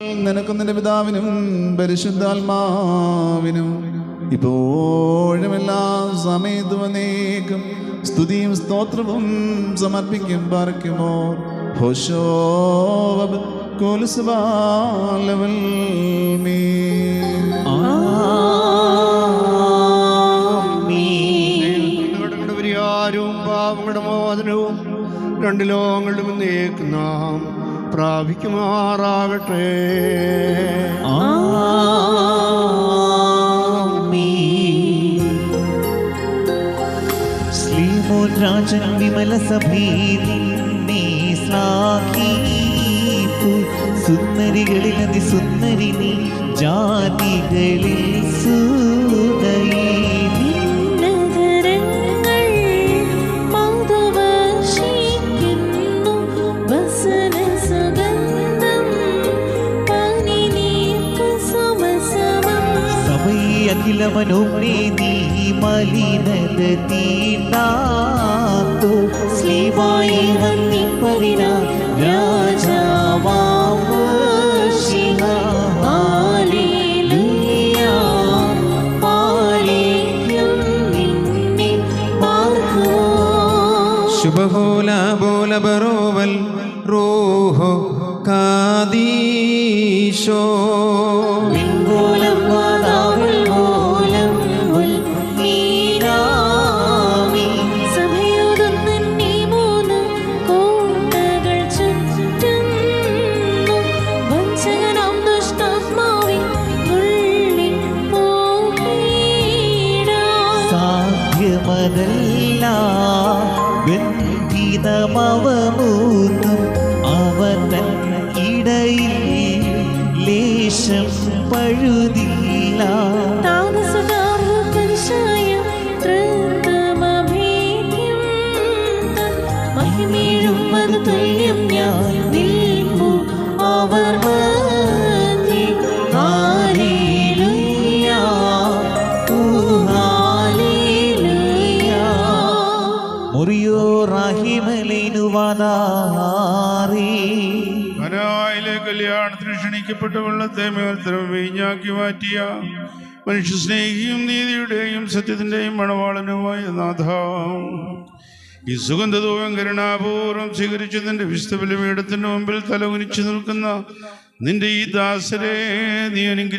നിനക്കും നിന്റെ പിതാവിനും പരിശുദ്ധാത്മാവിനും ഇപ്പോഴും എല്ലാ സമയത്തും അനേകം സ്തുതിയും സ്തോത്രവും സമർപ്പിക്കും പാർക്കുമോ ഹോശോ കോലുസുബാലവൽ മീ. പാപങ്ങളുടെ മോചനവും രണ്ട് ലോകങ്ങളിലും നീക്ക് നാം പ്രാപിക്കുമാറാകട്ടെ. രാജൻ വിമല സഭീതി സുന്ദരികളിൽ അതി സുന്ദരി നീ ജാതികളിൽ സഭയെ അഖില മനോമേ നീ മലിനത തീണ്ടാത്തു. ശ്രീവായി വന്നിപ്പതിന രാജാവാം ശുഭഹോല ബോല ബറോവൽ റൂഹോ കാദീശോ സാധ്യമതല്ല ബന്ധിതമവമൂന്നും അവ തൻ ഇടയിൽ ലേശം പഴുതില്ല തുല്യം ഞാൻ റാഹിമലൈനുവാദാറേ കനായിലെ കല്യാണത്തിന് ക്ഷണിക്കപ്പെട്ട വെള്ളത്തെ മേൽത്തരം വീഞ്ഞാക്കി മാറ്റിയ മനുഷ്യ സ്നേഹിയും നീതിയുടെയും സത്യത്തിന്റെയും മണവാളനുമായ നാഥ. ഈ സുഗന്ധതവും കരുണാപൂർവം സ്വീകരിച്ച് നിന്റെ വിശുദ്ധ ബലിപീഠത്തിന്റെ മുമ്പിൽ തലകുനിച്ചു നിൽക്കുന്ന നിന്റെ ഈ ദാസരെ നീ അനുഗ്രഹിക്കുക